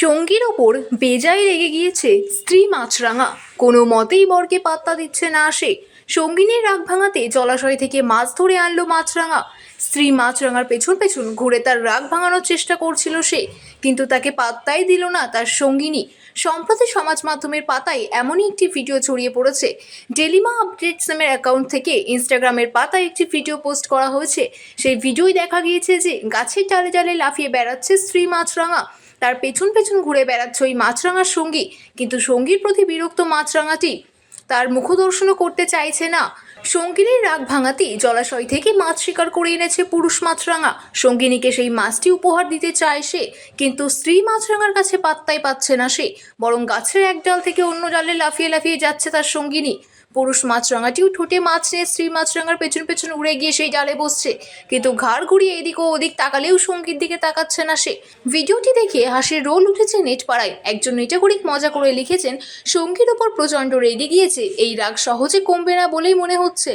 সঙ্গীর ওপর বেজায় রেগে গিয়েছে স্ত্রী মাছরাঙা। কোনো মতেই বরকে পাত্তা দিচ্ছে না সে। সঙ্গিনীর রাগ ভাঙাতে জলাশয় থেকে মাছ ধরে আনলো মাছরাঙা। স্ত্রী মাছরাঙার পেছন পেছন ঘুরে তার রাগ ভাঙানোর চেষ্টা করছিল সে, কিন্তু তাকে পাত্তাই দিল না তার সঙ্গিনী। সম্প্রতি সমাজ মাধ্যমের পাতায় এমনই একটি ভিডিও ছড়িয়ে পড়েছে। ডেলিমা আপডেটস নামের অ্যাকাউন্ট থেকে ইনস্টাগ্রামের পাতায় একটি ভিডিও পোস্ট করা হয়েছে। সেই ভিডিওই দেখা গিয়েছে যে গাছের ডালে ডালে লাফিয়ে বেড়াচ্ছে স্ত্রী মাছরাঙা। তার পেছন পেছন ঘুরে বেড়াচ্ছে ওই মাছরাঙার সঙ্গী। কিন্তু সঙ্গীর প্রতি বিরক্ত মাছরাঙাটি তার মুখদর্শনও করতে চাইছে না। সঙ্গিনীর রাগ ভাঙাতেই জলাশয় থেকে মাছ শিকার করে এনেছে পুরুষ মাছরাঙা। সঙ্গিনীকে সেই মাছটি উপহার দিতে চায় সে, কিন্তু স্ত্রী মাছরাঙার কাছে পাত্তাই পাচ্ছে না সে। বরং গাছের এক ডাল থেকে অন্য ডালে লাফিয়ে লাফিয়ে যাচ্ছে তার সঙ্গিনী। পুরুষ মাছরাঙাটিও ঠোঁটে মাছ নিয়ে স্ত্রী মাছরাঙার পেছন পেছন উড়ে গিয়ে সেই জালে বসছে। কিন্তু ঘাড় ঘুরিয়ে এদিক ও ওদিক তাকালেও সঙ্গীর দিকে তাকাচ্ছে না সে ভিডিওটি দেখে হাসির রোল উঠেছে নেট পাড়ায় একজন নেটাগরিক মজা করে লিখেছেন, সঙ্গীর ওপর প্রচণ্ড রেগে গিয়েছে। এই রাগ সহজে কমবে না বলেই মনে হচ্ছে।